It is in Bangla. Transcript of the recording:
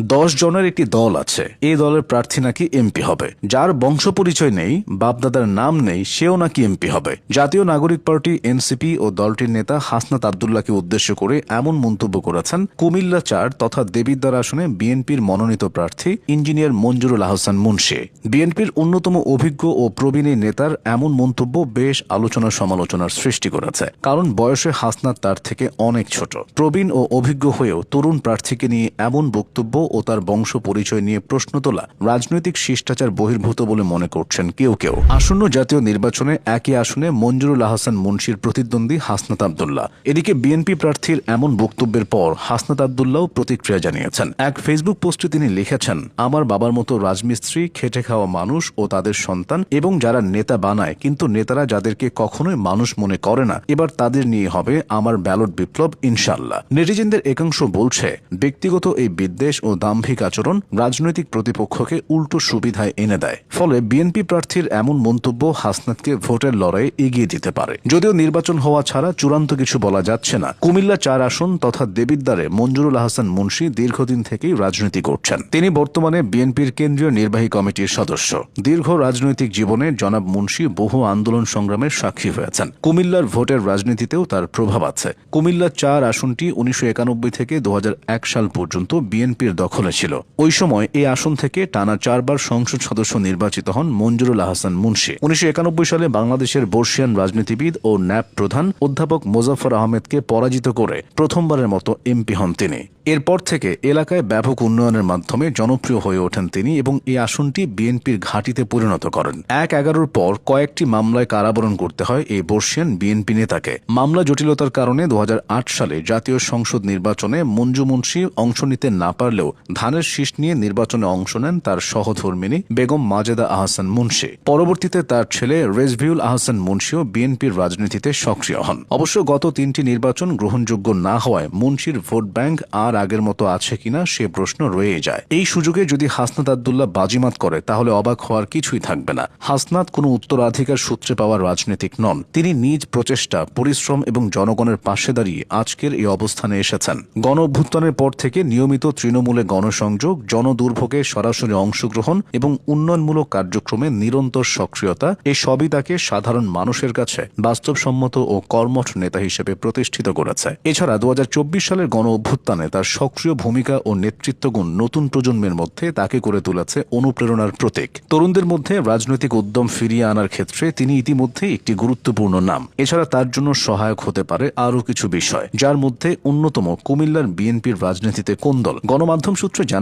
দশ জনের একটি দল আছে। এই দলের প্রার্থী নাকি এমপি হবে। যার বংশ পরিচয় নেই, বাপদাদার নাম নেই, সেও নাকি এমপি হবে। জাতীয় নাগরিক পার্টি, এনসিপি ও দলটির নেতা হাসনাত আবদুল্লাহকে উদ্দেশ্য করে এমন মন্তব্য করেছেন কুমিল্লা চার তথা দেবিদ্বার আসনে বিএনপির মনোনীত প্রার্থী ইঞ্জিনিয়ার মঞ্জুরুল আহসান মুন্সি। বিএনপির অন্যতম অভিজ্ঞ ও প্রবীণ নেতার এমন মন্তব্য বেশ আলোচনা সমালোচনার সৃষ্টি করেছে। কারণ বয়সে হাসনাত তার থেকে অনেক ছোট। প্রবীণ ও অভিজ্ঞ হয়েও তরুণ প্রার্থীকে নিয়ে এমন বক্তব্য ও তার বংশ পরিচয় নিয়ে প্রশ্ন তোলা রাজনৈতিক শিষ্টাচার বহির্ভূত বলে মনে করছেন কেউ কেউ। আসন্ন জাতীয় নির্বাচনে একই আসনে মঞ্জুরুল আহসান মুন্সির প্রতিদ্বন্দ্বী হাসনাত আবদুল্লাহ। এদিকে বিএনপি প্রার্থীর এমন বক্তব্যের পর হাসনাত আবদুল্লাহ প্রতিক্রিয়া জানিয়েছেন। এক ফেসবুক পোস্টে তিনি লিখেছেন, আমার বাবার মতো রাজমিস্ত্রি, খেটে খাওয়া মানুষ ও তাদের সন্তান এবং যারা নেতা বানায়, কিন্তু নেতারা যাদেরকে কখনোই মানুষ মনে করে না, এবার তাদের নিয়ে হবে আমার ব্যালট বিপ্লব ইনশাল্লাহ নেটিজেনদের একাংশ বলছে, ব্যক্তিগত এই বিদ্বেষ ও দাম্ভিক আচরণ রাজনৈতিক প্রতিপক্ষকে উল্টো সুবিধায় এনে দেয়। ফলে বিএনপি প্রার্থীর এমন মন্তব্য হাসনাতকে ভোটের লড়াইয়ে এগিয়ে দিতে পারে। যদিও নির্বাচন হওয়া ছাড়া চূড়ান্ত কিছু বলা যাচ্ছে না। কুমিল্লা চার আসন তথা দেবিদ্বারে মঞ্জুরুল আহসান মুন্সি দীর্ঘদিন থেকেই রাজনীতি করছেন। তিনি বর্তমানে বিএনপির কেন্দ্রীয় নির্বাহী কমিটির সদস্য। দীর্ঘ রাজনৈতিক জীবনে জনাব মুন্সি বহু আন্দোলন সংগ্রামের সাক্ষী হয়েছেন। কুমিল্লার ভোটের রাজনীতিতেও তার প্রভাব আছে। কুমিল্লা চার আসনটি উনিশশো একানব্বই থেকে দু হাজার এক সাল পর্যন্ত বিএনপির দখলে ছিল ওই সময় এই আসন থেকে টানা চারবার সংসদ সদস্য নির্বাচিত হন মঞ্জুরুল আহসান মুন্সি। উনিশশো একানব্বই সালে বাংলাদেশের বর্ষিয়ান রাজনীতিবিদ ও ন্যাপ প্রধান অধ্যাপক মোজাফর আহমেদকে পরাজিত করে প্রথমবারের মতো এমপি হন তিনি। এরপর থেকে এলাকায় ব্যাপক উন্নয়নের মাধ্যমে জনপ্রিয় হয়ে ওঠেন তিনি এবং এই আসনটি বিএনপির ঘাঁটিতে পরিণত করেন। এক এগারোর পর কয়েকটি মামলায় কারাবরণ করতে হয় এই বর্ষিয়ান বিএনপি নেতাকে। মামলা জটিলতার কারণে দু হাজার আট সালে জাতীয় সংসদ নির্বাচনে মঞ্জু মুন্সি অংশ নিতে না পারলেও ধানের শীষ নিয়ে নির্বাচনে অংশ নেন তার সহধর্মিনী বেগম মাজেদা আহসান মুন্সি। পরবর্তীতে তার ছেলে রেজভিউল আহসান মুন্সিও বিএনপির রাজনীতিতে সক্রিয় হন। অবশ্য গত তিনটি নির্বাচন গ্রহণযোগ্য না হওয়ায় মুন্সির ভোট ব্যাংক আর আগের মতো আছে কিনা সে প্রশ্ন রয়ে যায়। এই সুযোগে যদি হাসনাত আবদুল্লাহ বাজিমাত করে, তাহলে অবাক হওয়ার কিছুই থাকবে না। হাসনাত কোনো উত্তরাধিকার সূত্রে পাওয়া রাজনীতিক নন। তিনি নিজ প্রচেষ্টা, পরিশ্রম এবং জনগণের পাশে দাঁড়িয়ে আজকের এই অবস্থানে এসেছেন। গণ অভ্যুত্থানের পর থেকে নিয়মিত তৃণমূলে গণসংযোগ, জনদুর্ভোগে সরাসরি অংশগ্রহণ এবং উন্নয়নমূলক কার্যক্রমে নিরন্তর সক্রিয়তা এই সবই তাকে সাধারণ মানুষের কাছে বাস্তবসম্মত ও কর্মঠ নেতা হিসেবে প্রতিষ্ঠিত করেছে। এছাড়া দু হাজার চব্বিশ সালের গণ অভ্যুত্থানে তার সক্রিয় ভূমিকা ও নেতৃত্বগুণ নতুন প্রজন্মের মধ্যে তাকে করে তুলেছে অনুপ্রেরণার প্রতীক। তরুণদের মধ্যে রাজনৈতিক উদ্যম ফিরিয়ে আনার ক্ষেত্রে তিনি ইতিমধ্যে একটি গুরুত্বপূর্ণ নাম। এছাড়া তার জন্য সহায়ক হতে পারে আরও কিছু বিষয়, যার মধ্যে অন্যতম কুমিল্লার বিএনপির রাজনীতিতে কোন্দল। গণমাধ্যম সূত্র জানা